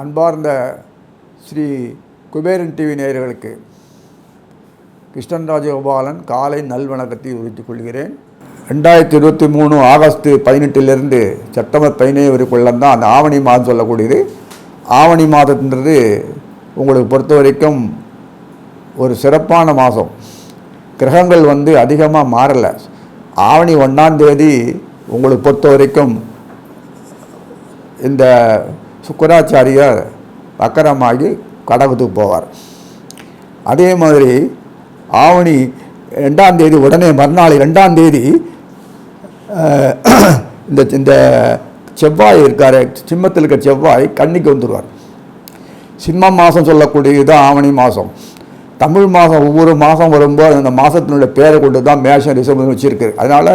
அன்பார்ந்த ஸ்ரீ குபேரன் டிவி நேயர்களுக்கு கிருஷ்ணன் ராஜகோபாலன் காலை நல்வணக்கத்தை உரித்துக் கொள்கிறேன். ரெண்டாயிரத்தி இருபத்தி மூணு ஆகஸ்ட் பதினெட்டிலிருந்து செப்டம்பர் பதினேழு வரைக்குள்ளம் தான் அந்த ஆவணி மாதம் சொல்லக்கூடியது. ஆவணி மாதம்ன்றது உங்களுக்கு பொறுத்த வரைக்கும் ஒரு சிறப்பான மாதம். கிரகங்கள் வந்து அதிகமாக மாறலை. ஆவணி ஒன்றாம் தேதி உங்களுக்கு பொறுத்த வரைக்கும் இந்த சுக்கராச்சாரியார் வக்கரமாகி கடகத்துக்கு போவார். அதே மாதிரி ஆவணி ரெண்டாம் தேதி உடனே மறுநாள் ரெண்டாம் தேதி இந்த இந்த செவ்வாய் இருக்கார் சிம்மத்தில் இருக்க செவ்வாய் கண்ணிக்கு வந்துடுவார் சிம்ம மாதம் சொல்லக்கூடியது ஆவணி மாதம் தமிழ் மாதம் ஒவ்வொரு மாதம் வரும்போது அந்த மாதத்தினுடைய பேரை கொண்டு தான் மேஷம் ரிசர்வ் வச்சுருக்கு அதனால்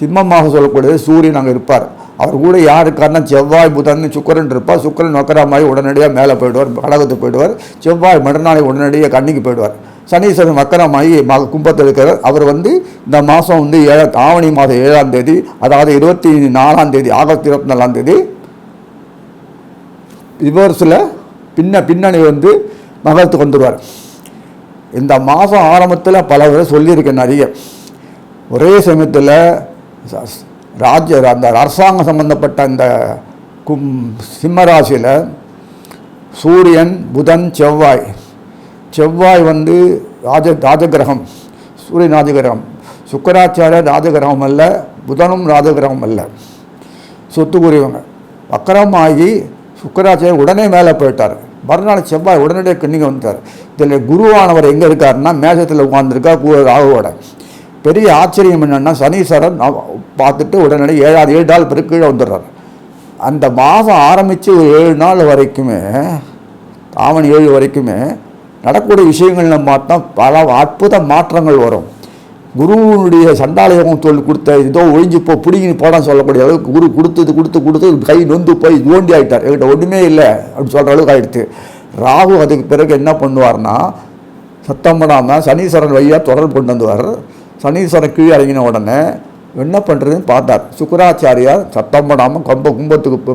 சிம்ம மாதம் சொல்லக்கூடியது சூரியன் அங்கே இருப்பார். அவர் கூட யார் இருக்காருன்னா செவ்வாய் புதன் சுக்கரன் இருப்பார். சுக்கரன் வக்கரமாகி உடனடியாக மேலே போயிடுவார் கடகத்துக்கு போயிடுவார். செவ்வாய் மறுநாளை உடனடியாக கண்ணிக்கு போயிடுவார். சனீஸ்வரன் மக்கரமாயி ம கும்பத்தில் இருக்கிறார் அவர் வந்து இந்த மாதம் வந்து ஏழ ஆவணி மாதம் ஏழாம் தேதி அதாவது இருபத்தி நாலாம் தேதி ஆகஸ்ட் இருபத்தி நாலாம் தேதி ரிவர்ஸில் பின்ன பின்னணி வந்து நகரத்துக்கு வந்துடுவார். இந்த மாதம் ஆரம்பத்தில் பல தடவை சொல்லியிருக்கேன் நிறைய ஒரே சமயத்தில் ராஜ்ய அந்த அரசாங்கம் சம்பந்தப்பட்ட அந்த கும் சிம்மராசியில் சூரியன் புதன் செவ்வாய். செவ்வாய் வந்து ராஜ ராஜகிரகம் சூரியன் ராஜகிரகம். சுக்கராச்சாரியர் ராஜகிரகம் அல்ல புதனும் ராஜகிரகம் அல்ல. சொத்துக்குரியவங்க. வக்கரமாகி சுக்கராச்சாரியர் உடனே மேலே போயிட்டார். மறுநாள் செவ்வாய் உடனடியாக கிண்ணிங்க வந்துட்டார். இதில் குருவானவர் எங்கே இருக்காருன்னா மேசத்தில் உட்காந்துருக்கா ராகுவோட. பெரிய ஆச்சரியம் என்னென்னா சனீஸ்வரன் பார்த்துட்டு உடனடி ஏழாவது ஏழு நாள் பிறகு கீழே வந்துடுறார். அந்த மாதம் ஆரம்பித்து ஒரு ஏழு நாள் வரைக்குமே ஆவணி ஏழு வரைக்குமே நடக்கக்கூடிய விஷயங்கள்ல பார்த்தா பல அற்புத மாற்றங்கள் வரும். குருவினுடைய சண்டாலயம் தொழில் கொடுத்த இதோ ஒழிஞ்சு போ பிடிங்கி போடான்னு சொல்லக்கூடிய அளவுக்கு குரு கொடுத்தது கொடுத்து கொடுத்து கை நொந்து போய் தோண்டி ஆயிட்டார். என்கிட்ட ஒன்றுமே இல்லை அப்படின்னு சொல்கிற அளவுக்கு ஆகிடுச்சு ராகு அதுக்கு பிறகு என்ன பண்ணுவார்னா சத்தம் பண்ணாமல் சனீஸ்வரன் வழியாக தொடர்பு கொண்டு வந்துவார். சனீஸ்வரன் கீழே இறங்கின உடனே என்ன பண்ணுறதுன்னு பார்த்தார். சுக்கராச்சாரியார் சத்தம் பண்ணாமல் கம்ப கும்பத்துக்கு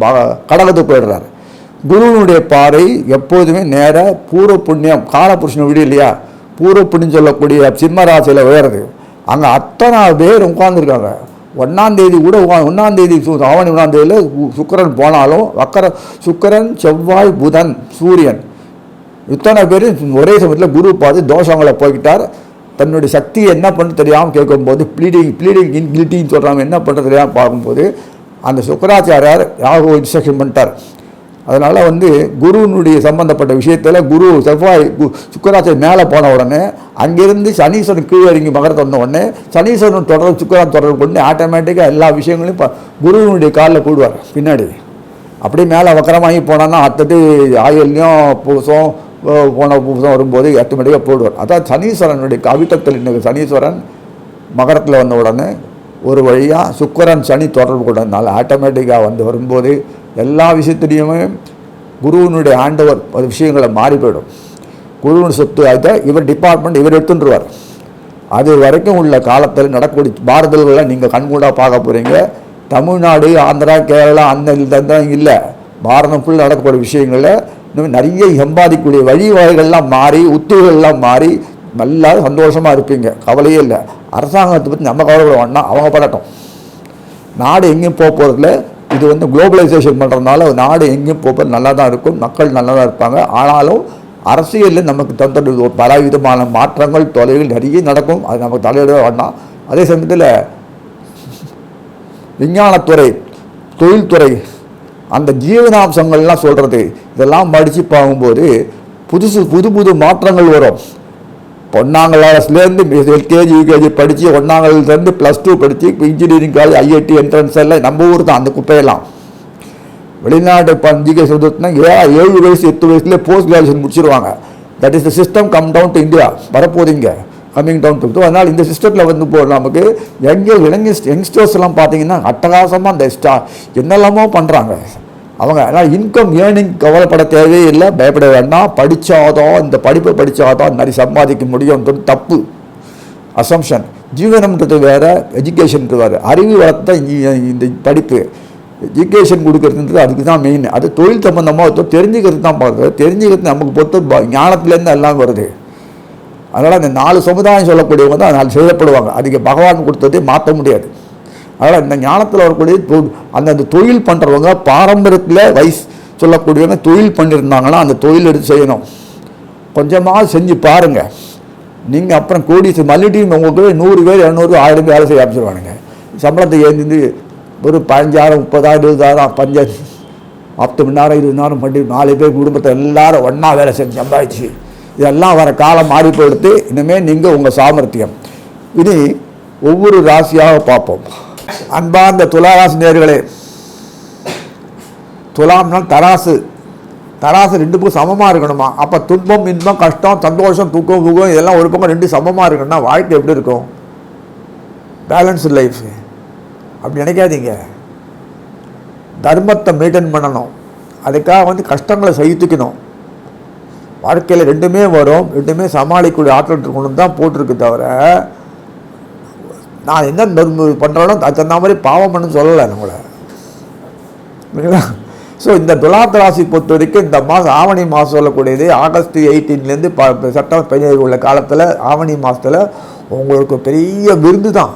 போ- கடகத்துக்கு போயிடுறாரு. குருவினுடைய பாறை எப்போதுமே நேராக பூர்வ புண்ணியம் காலபுருஷன் வீடு இல்லையா? பூர்வ புண்ணியம் சொல்லக்கூடிய சிம்ம ராசியில் உயருது. அங்கே அத்தனை பேர் உட்காந்துருக்காங்க ஒன்றாந்தேதி கூட ஒன்றாந்தேதி ஆவணி ஒன்றாந்தேதியில் சுக்கிரன் போனாலும் வக்கர சுக்கிரன் செவ்வாய் புதன் சூரியன். இத்தனை பேர் ஒரே சமயத்தில் குரு பார்த்து தோஷங்களை போய்கிட்டார் தன்னுடைய சக்தியை என்ன பண்ண தெரியாமல் கேட்கும்போது ப்ளீடிங் ப்ளீடிங் இன் கில்ட்டின்னு சொல்கிறாங்க என்ன பண்ணுறது தெரியாமல் பார்க்கும்போது அந்த சுக்கராச்சாரியார் ராகு இன்ஸ்ட்ரக்ஷன் பண்ணிட்டார். அதனால் வந்து குருவினுடைய சம்பந்தப்பட்ட விஷயத்தில் குரு செவ்வாய் கு- மேலே போன உடனே அங்கேருந்து சனீஸ்வரன் கீழே இறங்கி மகரத்தை வந்த உடனே சனீஸ்வரன் தொடர்பு சுக்கரான் தொடர்பு கொண்டு ஆட்டோமேட்டிக்காக எல்லா விஷயங்களையும் இப்போ குருவினுடைய காலில் போடுவார் பின்னாடி. அப்படியே மேலே வக்கரமாகி போனான்னா அடுத்தது ஆயுள்லையும் பூசம் போன பூசம் வரும்போது ஆட்டோமேட்டிக்காக போடுவார். அதான் சனீஸ்வரனுடைய கவிதத்தில் இன்னைக்கு சனீஸ்வரன் மகரத்தில் வந்த உடனே ஒரு வழியாக சுக்கரன் சனி தொடர்பு கொண்டதுனால ஆட்டோமேட்டிக்காக வந்து வரும்போது எல்லா விஷயத்துலேயுமே குருவினுடைய ஆண்டவர் ஒரு விஷயங்களை மாறி போயிடும். குருவின் சொத்து அதை இவர் டிபார்ட்மெண்ட் இவர் எடுத்துட்டுருவார் அது வரைக்கும் உள்ள காலத்தில் நடக்கக்கூடிய பாரதல்களை நீங்கள் கண்கூடாக பார்க்க போகிறீங்க தமிழ்நாடு ஆந்திரா கேரளா அந்த இந்த இல்லை. பாரதம் ஃபுல் நடக்கக்கூடிய விஷயங்களில் இன்னும் நிறைய சம்பாதிக்கக்கூடிய வழிவகைகள்லாம் மாறி உத்துகள்லாம் மாறி நல்லா சந்தோஷமாக இருப்பீங்க. கவலையே இல்லை. அரசாங்கத்தை பற்றி நம்ம கவலைப்பட வேண்டாம் அவங்க படட்டும். நாடு எங்கேயும் போக போகிறதுல இது வந்து குளோபலைசேஷன் பண்ணுறதுனால நாடு எங்கேயும் போக நல்லா தான் இருக்கும் மக்கள் நல்லா தான் இருப்பாங்க. ஆனாலும் அரசியலில் நமக்கு தந்த ஒரு பல விதமான மாற்றங்கள் தொலைவில் நிறைய நடக்கும். அது நமக்கு தலையிட வேண்டாம். அதே சமயத்தில் விஞ்ஞானத்துறை தொழில்துறை அந்த ஜீவனாம்சங்கள்லாம் சொல்கிறது இதெல்லாம் படித்து பார்க்கும்போது புதுசு புது புது மாற்றங்கள் வரும். ஒன்றாங்கலேருந்து எல்கேஜி யூகேஜி படித்து ஒன்னாங்கல்லேருந்து ப்ளஸ் டூ படித்து இப்போ இன்ஜினியரிங் காலேஜ் ஐஐடி என்ட்ரன்ஸ் எல்லாம் நம்ம ஊர் தான் அந்த குப்பையெல்லாம். வெளிநாட்டு பஞ்சிகை சொல்றதுனா ஏ ஏழு வயசு எட்டு வயசுலேயே போஸ்ட் கிராஜுவேஷன் முடிச்சிருவாங்க. That is the system come down to India வரப்போதீங்க coming down to அதனால் இந்த சிஸ்டத்தில் வந்து போ நமக்கு யங்க இளைஞ யங்ஸ்டர்ஸ் எல்லாம் பார்த்தீங்கன்னா அட்டகாசமாக அந்த ஸ்டா என்னெல்லாமோ பண்ணுறாங்க அவங்க ஆனால் இன்கம் ஏர்னிங் கவலைப்பட தேவையே இல்லை பயப்பட வேண்டாம். படித்தாதான் இந்த படிப்பை படித்தாதான் நிறைய சம்பாதிக்க முடியும்ன்றது தப்பு. அசம்ஷன் ஜீவனம்ன்றது வேறு எஜுகேஷன்ன்றது வேறு. அறிவு வளர்த்து இந்த படிப்பு. எஜுகேஷன் கொடுக்கறதுன்றது அதுக்கு தான் மெயின் அது தொழில் சம்மந்தமாக தெரிஞ்சுக்கிறது தான் பார்க்குறது தெரிஞ்சுக்கிறது நமக்கு பொறுத்த ஞானத்துலேருந்து எல்லாம் வருது. அதனால் அந்த நாலு சமுதாயம் சொல்லக்கூடியவங்க தான் நாலு செய்யப்படுவாங்க. அதுக்கு பகவான் கொடுத்ததே மாற்ற முடியாது. அதனால் இந்த ஞானத்தில் வரக்கூடிய தொ- அந்தந்த தொழில் பண்ணுறவங்க பாரம்பரியத்தில் வயசு சொல்லக்கூடியவங்க தொழில் பண்ணியிருந்தாங்கன்னா அந்த தொழில் எடுத்து செய்யணும். கொஞ்சமாக செஞ்சு பாருங்கள் நீங்கள் அப்புறம் கோடி மல்லிட்டையும் உங்களுக்கு நூறு பேர் இரநூறு ஆயிரம் பேர் வேலை செய்ய ஆரம்பிச்சிருவானுங்க. சம்பளத்தை ஏந்திந்து ஒரு பதினஞ்சாயிரம் முப்பதாயிரம் இருபதாயிரம் பஞ்சாயிரம் பத்து மணி நேரம் இருபது நேரம் பண்ணி நாலு பேர் குடும்பத்தை எல்லாரும் ஒன்றா வேலை செஞ்சு சம்பாதிச்சு. இதெல்லாம் வர காலம் மாறி போயிடுத்து இனிமேல் நீங்கள் உங்கள் சாமர்த்தியம். இனி ஒவ்வொரு ராசியாக பார்ப்போம். அன்பார்ந்த துளாராசி நேர்களே துலாம்னால் தராசு. தராசு ரெண்டு பக்கம் சமமாக இருக்கணுமா? அப்போ துன்பம் இன்பம் கஷ்டம் சந்தோஷம் தூக்கம் தூக்கம் இதெல்லாம் ஒரு பக்கம் ரெண்டு சமமாக இருக்கணும்னா வாழ்க்கை எப்படி இருக்கும்? பேலன்ஸ்டு லைஃப் அப்படி நினைக்காதீங்க. தர்மத்தை மெயின்டைன் பண்ணணும். அதுக்காக வந்து கஷ்டங்களை சகித்துக்கணும். வாழ்க்கையில் ரெண்டுமே வரும். ரெண்டுமே சமாளிக்கக்கூடிய ஆற்றல் இருக்கணும் தான் போட்டிருக்கு தவிர நான் என்ன பண்ணுறேனோ அது தகுந்த மாதிரி பாவம் பண்ணு சொல்லலை நம்மளை. இல்லைங்களா? ஸோ இந்த துலாத்த ராசி பொறுத்த வரைக்கும் இந்த மாதம் ஆவணி மாதம் சொல்லக்கூடியது ஆகஸ்ட் எயிட்டீன்லேருந்து ப செப்டம்பர் பதினேழு உள்ள காலத்தில் ஆவணி மாதத்தில் உங்களுக்கு பெரிய விருந்து தான்.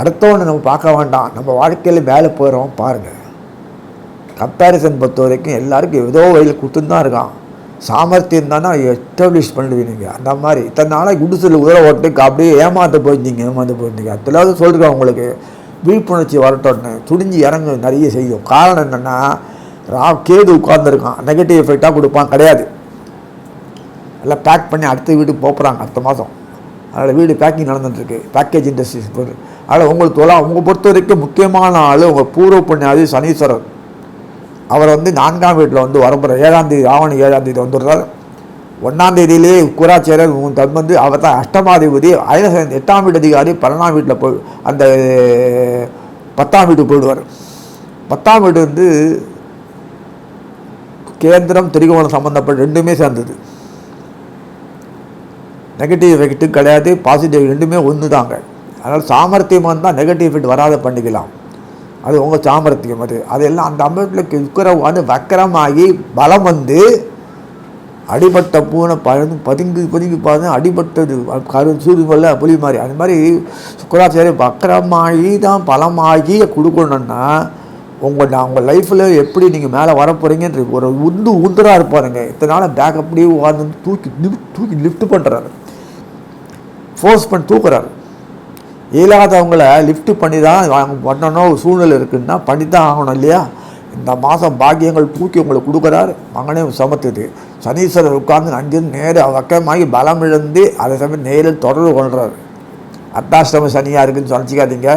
அடுத்தவனை நம்ம பார்க்க வேண்டாம். நம்ம வாழ்க்கையில் மேலே போகிறோம் பாருங்கள் கம்பேரிசன் பொறுத்த வரைக்கும் எல்லாருக்கும் ஏதோ வழியில் கொடுத்துன்னு தான் இருக்கான். சாமர்த்தியம் தானே எஸ்டாப்ளிஷ் பண்ணுவீங்க அந்த மாதிரி. இத்தனை நாளாக குடிசையில் உதர ஓட்டுக்கு அப்படியே ஏமாற்ற போயிருந்தீங்க ஏமாந்து போயிருந்தீங்க அதில் சொல்கிறேன் உங்களுக்கு. விழிப்புணர்ச்சி வரட்டோன்னு துணிஞ்சு இறங்கு நிறைய செய்யும். காரணம் என்னென்னா ரா கேது உட்கார்ந்துருக்கான். நெகட்டிவ் எஃபெக்டாக கொடுப்பான். கிடையாது. எல்லாம் பேக் பண்ணி அடுத்த வீட்டுக்கு போகிறாங்க அடுத்த மாதம் அதனால் வீடு பேக்கிங் நடந்துட்டுருக்கு. பேக்கேஜ் இண்டஸ்ட்ரீஸ் போகுது அதனால் உங்களுக்கு தொலா உங்கள் பொறுத்த வரைக்கும் முக்கியமான ஆள் உங்கள் பூர்வ புண்ணியாதி சனீஸ்வரர். அவர் வந்து நான்காம் வீட்டில் வந்து வரப்போகிற ஏழாம் தேதி ஆவணி ஏழாம் தேதி வந்துடுறார். ஒன்றாம் தேதியிலேயே குராச்சேரர் தன் வந்து அவர் தான் அஷ்டமாதிபதி ஐன எட்டாம் வீட்டு அதிகாரி பன்னெண்டாம் வீட்டில் போய் அந்த பத்தாம் வீட்டுக்கு போயிடுவார். பத்தாம் வீடு வந்து கேந்திரம் திரிகோணம் சம்மந்தப்பட்ட ரெண்டுமே சேர்ந்தது. நெகட்டிவ் எஃபெக்ட்டு கிடையாது பாசிட்டிவ் ரெண்டுமே ஒன்று தாங்க அதனால் சாமர்த்தியம் வந்தால் நெகட்டிவ் எஃபெக்ட் வராத பண்ணிக்கலாம் அது உங்கள் சாமர்த்தியம் அது. அதெல்லாம் அந்த அம்பேட்டில் இருக்கிற வந்து வக்கரமாகி பலம் வந்து அடிபட்ட பூனை பழந்து பதுங்கி பதுங்கி பார்த்து அடிபட்டது கரு சூரியமல்ல புலி மாதிரி. அது மாதிரி சுக்கராச்சாரிய வக்கரமாகி தான் பலமாகி கொடுக்கணுன்னா உங்கள் நான் உங்கள் லைஃப்பில் எப்படி நீங்கள் மேலே வர ஒரு உந்து உந்தராக இருப்பாருங்க. இத்தனை நாள் பேக் அப்படியே உட்காந்து தூக்கி லிஃப்ட் தூக்கி லிஃப்ட் பண்ணுறாரு ஃபோர்ஸ் பண்ணி தூக்குறாரு. இயலாதவங்கள லிஃப்ட் பண்ணி தான் அவங்க பண்ணணும் சூழ்நிலை இருக்குன்னா பண்ணி தான் ஆகணும் இல்லையா? இந்த மாதம் பாக்கியங்கள் தூக்கி உங்களுக்கு கொடுக்குறாரு. மகனே சமத்துது சனீஸ்வரர் உட்கார்ந்து அங்கிருந்து நேர வக்கமாகி பலம் இழந்து அதே சமயம் நேரில் தொடர்பு கொள்கிறார் அர்த்தாஷ்டம சனியாக இருக்குன்னு சொல்லிச்சிக்காதீங்க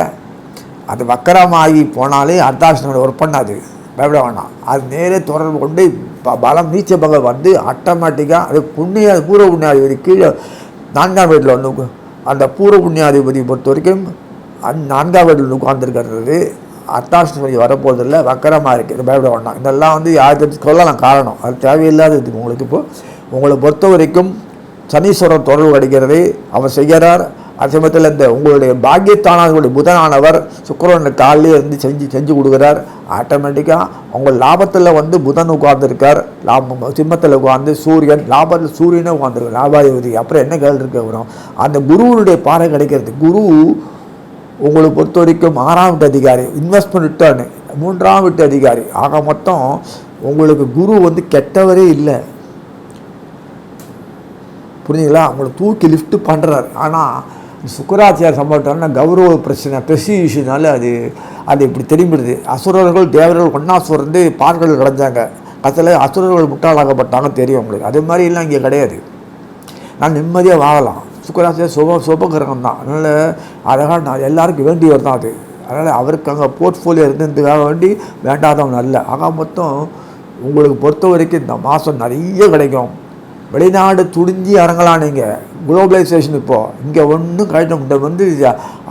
அது வக்கரமாகி போனாலே அர்த்தாஷ்டமம் ஒர்க் பண்ணாது. பயப்பட வேணாம். அது நேரே தொடர்பு கொண்டு ப பலம் நீச்ச பங்கம் வந்து ஆட்டோமேட்டிக்காக அது புண்ணிய பூர்வ புண்ணியாதிபதி கீழே நான்காம் வீட்டில் ஒன்று அந்த பூர்வ புண்ணியாதிபதி பொறுத்த வரைக்கும் அந் நான்காம் வீட்டில் உட்கார்ந்துருக்கிறது. அத்தாஷ்டமி வரப்போதில்லை வக்கரமாக இருக்குது பயப்பட வேண்டாம். இதெல்லாம் வந்து யாருக்கு சொல்லலாம் காரணம். அது தேவையில்லாததுக்கு உங்களுக்கு இப்போது உங்களை பொறுத்த வரைக்கும் சனீஸ்வரர் தொடர்பு கிடைக்கிறது அவர் செய்கிறார். அதே சமயத்தில் இந்த உங்களுடைய பாக்கியத்தானவர்களுடைய புதனானவர் சுக்கிரவன் காலிலே இருந்து செஞ்சு செஞ்சு கொடுக்குறார். ஆட்டோமேட்டிக்காக உங்கள் லாபத்தில் வந்து புதன் உட்கார்ந்துருக்கார். லாபம் சிம்மத்தில் உட்கார்ந்து சூரியன் லாபத்தில் சூரியனே உட்காந்துருக்கார் லாபாதிபதி அப்புறம் என்ன கேள்வி இருக்க வரும் அந்த குருவனுடைய பாறை கிடைக்கிறது. குரு உங்களை பொறுத்த வரைக்கும் ஆறாம் வீட்டு அதிகாரி இன்வெஸ்ட்மெண்ட் ரிட்டர்னு மூன்றாம் வீட்டு அதிகாரி. ஆக மொத்தம் உங்களுக்கு குரு வந்து கெட்டவரே இல்லை. புரிஞ்சுங்களா? அவங்களை தூக்கி லிஃப்ட் பண்ணுறாரு ஆனால் சுக்கராச்சார சம்பவம்னா கௌரவ பிரச்சனை பிரசிஷனால அது அது இப்படி திரும்பிடுது. அசுரர்கள் தேவர்கள் ஒன்றா சுரந்து பார்கள் கிடந்தாங்க அதில் அசுரர்கள் முட்டாளாக்கப்பட்டாங்க தெரியும் உங்களுக்கு. அது மாதிரிலாம் இங்கே கிடையாது. நான் நிம்மதியாக வாழலாம். சுக்கராச்சாரிய சுப சுபகிரகம் தான். அதனால் அழகாக நான் எல்லாருக்கும் வேண்டியவர் தான் அது. அதனால் அவருக்கு அங்கே போர்ட்ஃபோலியோ இருந்ததுக்காக வேண்டி வேண்டாதவன் அல்ல. ஆக மொத்தம் உங்களுக்கு பொறுத்த வரைக்கும் இந்த மாதம் நிறைய கிடைக்கும். வெளிநாடு துடிஞ்சி இறங்கலாம் நீங்கள் குளோபலைசேஷன் இப்போது இங்கே ஒன்றும் கிடைக்கும் இந்த வந்து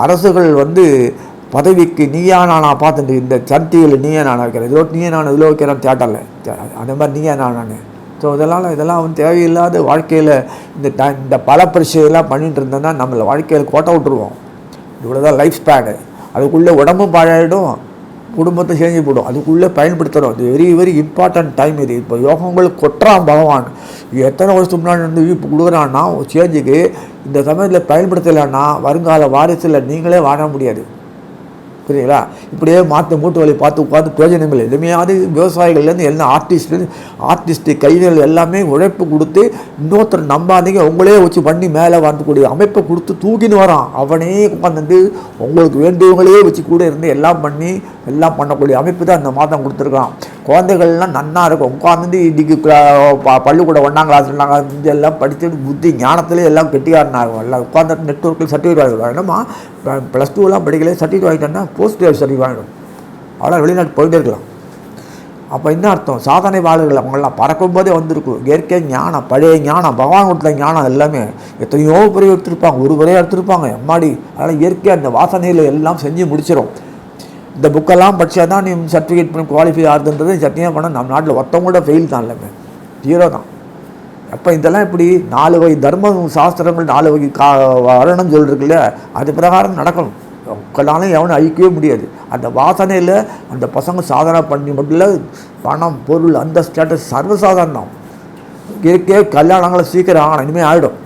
அரசுகள் வந்து பதவிக்கு நீயா நானா பார்த்துட்டு இந்த சன் நீயே நானா வைக்கிறேன். இதோ நீயா நான் இதில் வைக்கிறேன் தேட்டரில் அந்த மாதிரி நீயா நான் ஸோ இதெல்லாம் இதெல்லாம் வந்து தேவையில்லாத வாழ்க்கையில் இந்த ட இந்த பல பிரச்சனைலாம் பண்ணிட்டு இருந்தோம்னா நம்மளை வாழ்க்கையில் கோட்டை விட்டுருவோம். இவ்வளோ தான் லைஃப் ஸ்பேனு அதுக்குள்ளே உடம்பும் பாழாயிடும். குடும்பத்தை செஞ்சு போடும். அதுக்குள்ளே பயன்படுத்தணும். இது வெரி வெரி இம்பார்ட்டன்ட் டைம் இது. இப்போ யோகங்களுக்கு கொட்டுறான் பகவான். எத்தனை வருஷத்துக்கு முன்னாடி வந்து இப்போ கொடுக்குறான்னா சேஞ்சுக்கு இந்த சமயத்தில் பயன்படுத்தலைன்னா வருங்கால வாரிசில் நீங்களே வாழ முடியாது. புரியுங்களா இப்படியே மாற்று மூட்டு வலி பார்த்து உட்காந்து பிரயோஜனங்கள் இல்லை எதுமையாவது விவசாயிகள்லேருந்து எல்லாம் ஆர்டிஸ்ட்லேருந்து ஆர்டிஸ்ட்டு கைகள் எல்லாமே உழைப்பு கொடுத்து இன்னொருத்தர் நம்பாதீங்க. உங்களே வச்சு பண்ணி மேலே வரக்கூடிய அமைப்பை கொடுத்து தூக்கின்னு வரான். அவனே உட்காந்து உங்களுக்கு வேண்டியவங்களே வச்சு கூட இருந்து எல்லாம் பண்ணி எல்லாம் பண்ணக்கூடிய அமைப்பு தான் இந்த மாதம் கொடுத்துருக்கான். குழந்தைகள்லாம் நன்னா இருக்கும். உட்காந்து இன்றைக்கி பள்ளிக்கூடம் ஒன்றாம் கிளாஸ் ரெண்டாம் கிளாஸ் எல்லாம் படிச்சுட்டு புத்தி ஞானத்திலே எல்லாம் கெட்டிக்காரனாகும் எல்லாம் உட்காந்து நெட்ஒர்க்கில் சர்டிஃபிகேட் வாங்கிடுவாங்க என்னம்மா ப்ளஸ் டூலாம் படிக்கல சர்டிஃபிகேட் வாங்கிட்டோம்னா போஸ்ட் கிராஜுவேட் சர்டிஃபிகேட் வாங்கிடும். அவ்வளோ வெளிநாட்டு போயிட்டே இருக்கலாம். அப்போ என்ன அர்த்தம்? சாதனை வாழ்கள் பறக்கும் பறக்கும்போதே வந்திருக்கும் இயற்கை ஞானம் பழைய ஞானம் பகவான் கொடுத்த ஞானம் எல்லாமே எத்தனையோ பேர் எடுத்திருப்பாங்க ஒரு வரையாக எடுத்திருப்பாங்க. எம்மாடி அதனால் இயற்கை அந்த வாசனையில் எல்லாம் செஞ்சு முடிச்சிடும் இந்த புக்கெல்லாம் படித்தா தான் நீ சர்டிஃபிகேட் பண்ணி குவாலிஃபை ஆகுதுன்றது சத்தியம் பண்ண நம்ம நாட்டில் ஒருத்தவங்க கூட ஃபெயில் தான் இல்லைங்க. ஜீரோ தான். அப்போ இதெல்லாம் இப்படி நாலு வகை தர்ம சாஸ்திரங்கள் நாலு வகை கா வரணும்னு சொல்லிருக்குல்ல அது பிரகாரம் நடக்கணும். உங்களாலும் எவனும் அழிக்கவே முடியாது. அந்த வாசனையில் அந்த பசங்க சாதனை பண்ணி மட்டும் இல்லை பணம் பொருள் அந்த ஸ்டேட்டஸ் சர்வசாதாரணம் இருக்கே கல்யாணங்களை சீக்கிரம் ஆகணும். இனிமேல் ஆகிடும்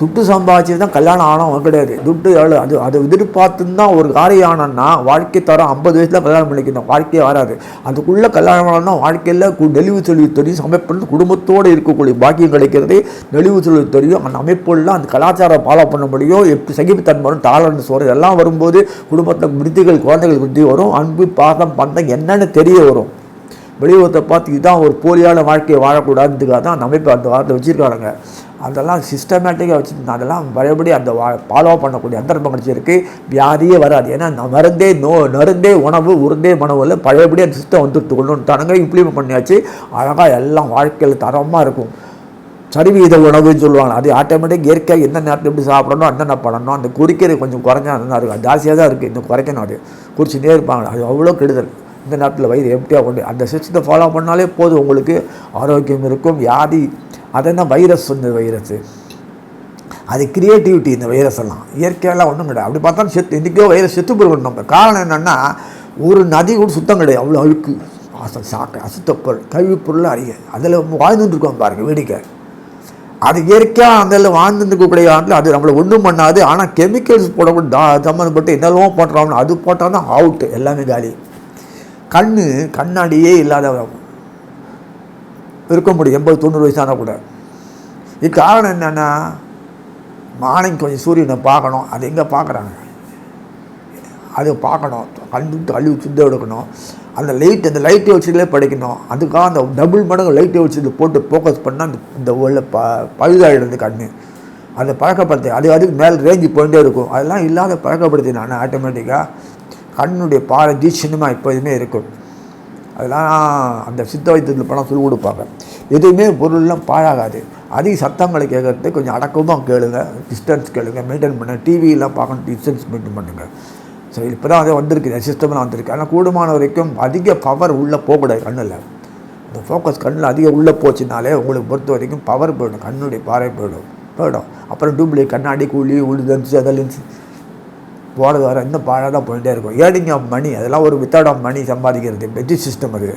துட்டு சம்பாதிச்சு தான் கல்யாணம் ஆனவன் கிடையாது. துட்டு எவ்வளோ அது அதை எதிர்பார்த்துன்னு தான் ஒரு காரியம் ஆனோன்னா வாழ்க்கை தரம் ஐம்பது வயசில் கல்யாணம் பண்ணிக்கணும். வாழ்க்கையே வராது. அதுக்குள்ளே கல்யாணம் ஆனோம்னா வாழ்க்கையில் கு நெளிவு தொழில் தெரியும். சமைப்பு குடும்பத்தோடு இருக்கக்கூடிய பாக்கியம் கிடைக்கிறது நெளிவு தொழில் தெரியும். அந்த அமைப்புலாம் அந்த கலாச்சாரம் ஃபாலோ பண்ண முடியும் எப்படி சகிப்புத்தன்மரும் டாலரன்ஸ் வரும் இதெல்லாம் வரும்போது குடும்பத்தில் விருத்திகள் குழந்தைகள் விருத்தி வரும். அன்பு பாசம் பந்தம் என்னென்னு தெரிய வரும். வெளியுறத்தை பார்த்து இதுதான் ஒரு போலியான வாழ்க்கையை வாழக்கூடாதுக்காக தான் அந்த அமைப்பு அந்த வாரத்தை வச்சுருக்காங்க. அதெல்லாம் சிஸ்டமேட்டிக்காக வச்சுருந்தா அதெல்லாம் மறுபடியும் அந்த வா ஃபாலோ பண்ணக்கூடிய அந்தர்ப்பம் கிடச்சிருக்கு. வியாதியே வராது. ஏன்னா மருந்தே நோ நருந்தே உணவு உருந்தே மனவில் பழையபடியே அந்த சிஸ்டம் வந்துட்டு கொண்டு வந்துட்டானுங்க இம்ப்ளிமெண்ட் பண்ணியாச்சு. அழகாக எல்லாம் வாழ்க்கையில் தரமாக இருக்கும். சரிவீத உணவுன்னு சொல்லுவாங்க. அது ஆட்டோமேட்டிக் இயற்கையாக எந்த நேரத்தில் எப்படி சாப்பிடணும் என்னென்ன பண்ணணும் அந்த குறிக்கிறது கொஞ்சம் குறைஞ்சா நல்லா இருக்கும். அது ஜாஸ்தியாக தான் இருக்குது இன்னும் குறைக்கணும் அது குறிச்சுட்டே இருப்பாங்க. அது அவ்வளோ கெடுதல். இந்த நேரத்தில் வயிறு எப்படியாக கொண்டு அந்த சிஸ்டத்தை ஃபாலோ பண்ணாலே போதும். உங்களுக்கு ஆரோக்கியம் இருக்கும். வியாதி அதென்ன வைரஸ் இந்த வைரஸ் அது கிரியேட்டிவிட்டி இந்த வைரஸ் எல்லாம். இயற்கையெல்லாம் ஒன்றும் கிடையாது. அப்படி பார்த்தா செத்து இன்றைக்கோ வைரஸ் செத்து போயிருக்கணும் நம்ம காரணம் என்னென்னா ஒரு நதி கூட சுத்தம் கிடையாது. அவ்வளோ அழுக்கு அச சாக்க அசுத்தப்பொருள் கழிவுப்பொருள் அறிய அதில் வாழ்ந்துட்டுருக்கோம் பாருங்கள் வேடிக்கை. அது இயற்கையாக அந்த வாழ்ந்துருக்கக்கூடிய ஆண்டில் அது நம்மளை ஒன்றும் பண்ணாது. ஆனால் கெமிக்கல்ஸ் போடக்கூட தா சம்மந்தப்பட்டு என்னெல்லாம் போட்டுறோம்னு அது போட்டால் தான் அவுட்டு எல்லாமே காலி. கண் கண்ணாடியே இல்லாத இருக்க முடியும். எண்பது தொண்ணூறு வயசான கூட. இது காரணம் என்னென்னா மார்னிங் கொஞ்சம் சூரியனை பார்க்கணும். அது எங்கே பார்க்குறாங்க? அது பார்க்கணும். கண்டுட்டு கழுவி சுத்த எடுக்கணும். அந்த லைட் அந்த லைட்டை வச்சுகளே படிக்கணும். அதுக்காக அந்த டபுள் மடங்கு லைட்டை வச்சு போட்டு ஃபோக்கஸ் பண்ணால் அந்த இந்த உள்ள ப பழுதாயிடுது கண்ணு. அதை பழக்கப்படுத்தி அது அதுக்கு மேலே ரேஞ்சு போயிட்டே இருக்கும். அதெல்லாம் இல்லாத பழக்கப்படுத்தி நான் ஆட்டோமேட்டிக்காக கண்ணுடைய பாறை தீட்சணமாக எப்போதுமே இருக்கும். அதெல்லாம் அந்த சித்த வைத்தியத்தில் பணம் சொல்லி கொடுப்பாங்க. எதுவுமே பொருள்லாம் பாழாகாது. அதிக சத்தங்களை கேட்கறது கொஞ்சம் அடக்கமாக கேளுங்க. டிஸ்டன்ஸ் கேளுங்க. மெயின்டைன் பண்ணுங்கள் டிவியெல்லாம் பார்க்கணும். டிஸ்டன்ஸ் மெயின்டைன் பண்ணுங்கள் ஸோ இப்போ தான் அதே வந்திருக்கு. சிஸ்டம்லாம் வந்திருக்கு. ஆனால் கூடுமான வரைக்கும் அதிக பவர் உள்ளே போகக்கூடாது கண்ணில். இந்த ஃபோக்கஸ் கண்ணில் அதிகம் உள்ளே போச்சுனாலே உங்களுக்கு பொறுத்த வரைக்கும் பவர் போயிடும். கண்ணுடைய பாறை போயிடும். போயிடும். அப்புறம் டூப்ளிக் கண்ணாடி கூலி உழுதன்ஸ் அதெல்லாம் போகிறது வர இன்னும் பாழாக தான் போயிட்டே இருக்கும். ஏர்னிங் ஆஃப் மணி அதெல்லாம் ஒரு வித்தவுட் ஆஃப் மணி சம்பாதிக்கிறது. பெட்டி சிஸ்டம் அது.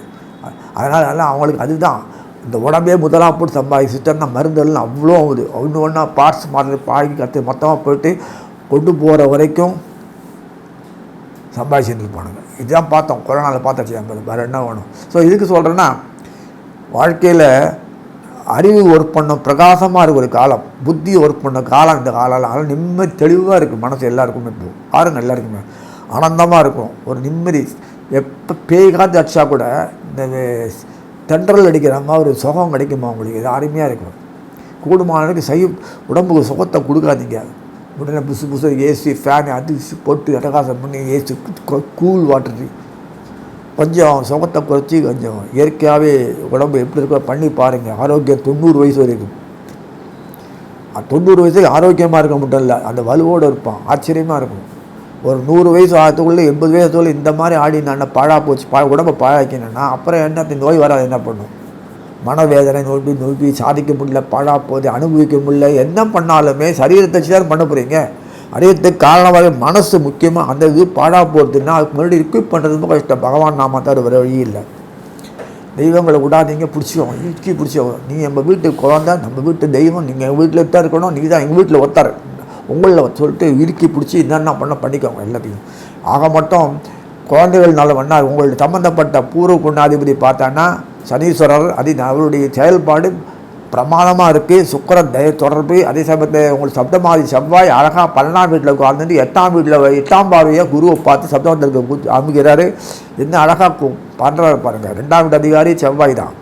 அதனால் எல்லாம் அவங்களுக்கு அதுதான். இந்த உடம்பே முதலாக போட்டு சம்பாதி சிஸ்டம்னா மருந்தெல்லாம் அவ்வளோ ஆகுது. ஒன்று ஒன்றா பார்ட்ஸ் மாற்றி பாக்கி கற்று மொத்தமாக போயிட்டு கொண்டு போகிற வரைக்கும் சம்பாதிச்சுட்டு இருப்பானுங்க இதுதான் பார்த்தோம். கொரோனாவில் பார்த்தாச்சு. வேறு என்ன வேணும்? ஸோ இதுக்கு சொல்கிறேன்னா வாழ்க்கையில் அறிவு ஒர்க் பண்ண பிரகாசமாக இருக்கிற ஒரு காலம். புத்தி ஒர்க் பண்ண காலம் இந்த காலம் அதனால் நிம்மதி தெளிவாக இருக்குது மனசு எல்லாருக்குமே இப்போ. பாருங்கள் எல்லாருக்குமே. ஆனந்தமாக இருக்கும். ஒரு நிம்மதி. எப்போ பேய் காத்து அடிச்சா கூட இந்த தென்றல் அடிக்கிற மாதிரி ஒரு சுகம் கிடைக்குமா உங்களுக்கு? இது அருமையாக இருக்கும். கூடுமானதுக்கு சை உடம்புக்கு சுகத்தை கொடுக்காதீங்க. உடனே புதுசு புதுசு ஏசி ஃபேன் அது போட்டு அட்டகாசம் பண்ணி ஏசி கூல் வாட்டர் கொஞ்சம் சுகத்தை குறைச்சி கொஞ்சம் இயற்கையாகவே உடம்பு எப்படி இருக்கோ பண்ணி பாருங்கள் ஆரோக்கியம் தொண்ணூறு வயசு வரைக்கும். தொண்ணூறு வயசுக்கு ஆரோக்கியமாக இருக்க மட்டும் இல்லை அந்த வலுவோடு இருப்பான் ஆச்சரியமாக இருக்கும். ஒரு நூறு வயசு ஆகிறதுக்குள்ளே எண்பது வயசுக்குள்ளே இந்த மாதிரி ஆடி நான் பாழா போச்சு பா உடம்பை பாழாக்கினேன்னா அப்புறம் என்ன நோய் வராது என்ன பண்ணும்? மனவேதனை நோக்கி நோக்கி சாதிக்க முடியல பாழா போகுது அனுபவிக்க முடியல என்ன பண்ணாலுமே சரீரத்தை வச்சு தான் பண்ண போகிறீங்க அடையத்துக்கு காரணமாக மனசு முக்கியமாக அந்த இது பாடாக போகிறதுன்னா அதுக்கு முன்னாடி ரிக்யூப் பண்ணுறது ரொம்ப கஷ்டம். பகவான் நாம தான் வேறு வழி இல்லை. தெய்வங்களை விடாதீங்க பிடிச்சிக்கோங்க. இறுக்கி பிடிச்சிக்கோங்க. நீங்கள் நம்ம வீட்டு குழந்தை நம்ம வீட்டு தெய்வம் நீங்கள் எங்கள் வீட்டில் தான் இருக்கணும் நீங்கள் தான் எங்கள் வீட்டில் ஒத்தாரு உங்களில் சொல்லிட்டு இறுக்கி பிடிச்சி என்னென்ன பண்ண பண்ணிக்கோங்க எல்லாத்தையும். ஆக மட்டும் குழந்தைகள் நல்ல பண்ணால் உங்களுடைய சம்மந்தப்பட்ட பூர்வ புண்ணாதிபதி பார்த்தான்னா சனீஸ்வரர் அது அவருடைய செயல்பாடு பிரமாதமாக இருக்குது சுக்கரன் தய தொடர்பு அதே சமயத்தில் உங்களுக்கு சப்தமாதி செவ்வாய் அழகாக பன்னெண்டாம் வீட்டில் உட்காந்துட்டு எட்டாம் வீட்டில் எட்டாம் பார்வையாக குருவை பார்த்து சப்தமத்திற்கு அமைக்கிறாரு என்ன அழகாக பண்ணுறாரு பாருங்கள் ரெண்டாம் வீட்டு அதிகாரி செவ்வாய் தான்.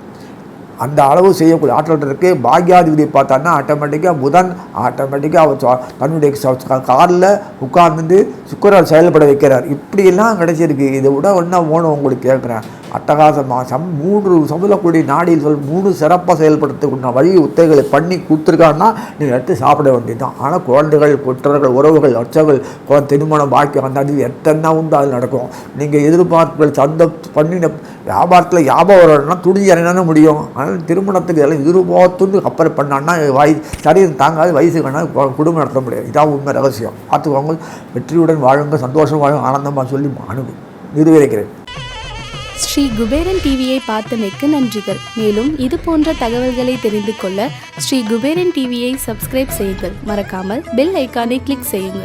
அந்த அளவு செய்யக்கூடிய ஆற்றல் இருக்குது பாக்யாதிபதி பார்த்தான்னா ஆட்டோமேட்டிக்காக புதன் ஆட்டோமேட்டிக்காக அவர் தன்னுடைய காரில் உட்கார்ந்துட்டு சுக்கரர் செயல்பட வைக்கிறார். இப்படியெல்லாம் கிடைச்சிருக்கு. இதை விட ஒன்றா ஓணும் உங்களுக்கு கேட்குறேன். அட்டகாசமாக சம் மூன்று சமுதக்கூடிய நாடியில் சொல் மூணு சிறப்பாக செயல்படுத்தக்கூடிய வழி உத்தைகளை பண்ணி கொடுத்துருக்காங்கன்னா நீங்கள் எடுத்து சாப்பிட வேண்டியது தான் ஆனால் குழந்தைகள் குற்றர்கள் உறவுகள் அச்சங்கள் திருமணம் பாக்கியம் அந்த அது எத்தனை உண்டு அது நடக்கும். நீங்கள் எதிர்பார்ப்புகள் சந்த பண்ணின வியாபாரத்தில் ஞாபகம் வரணும்னா துணிஞ்சு இறங்கினா முடியும். ஆனால் திருமணத்துக்கு எல்லாம் எதிர்பார்த்துன்னு அப்புறம் பண்ணான்னா வய சரீரம் தாங்காது வயசு வேணால் குடும்பம் நடத்த முடியாது. இதான் உண்மை ரகசியம். பார்த்துக்கோங்க. வெற்றியுடன் வாழுங்க சந்தோஷம் வாழும் ஆனந்தமாக சொல்லி அனுபவம் நிறுவனிக்கிறேன் ஸ்ரீ குபேரன் டிவியை பார்த்தமைக்கு நன்றிகள். மேலும் இது போன்ற தகவல்களை தெரிந்து கொள்ள ஸ்ரீ குபேரன் டிவியை சப்ஸ்கிரைப் செய்யுங்கள். மறக்காமல் பெல் ஐக்கானை கிளிக் செய்யுங்கள்.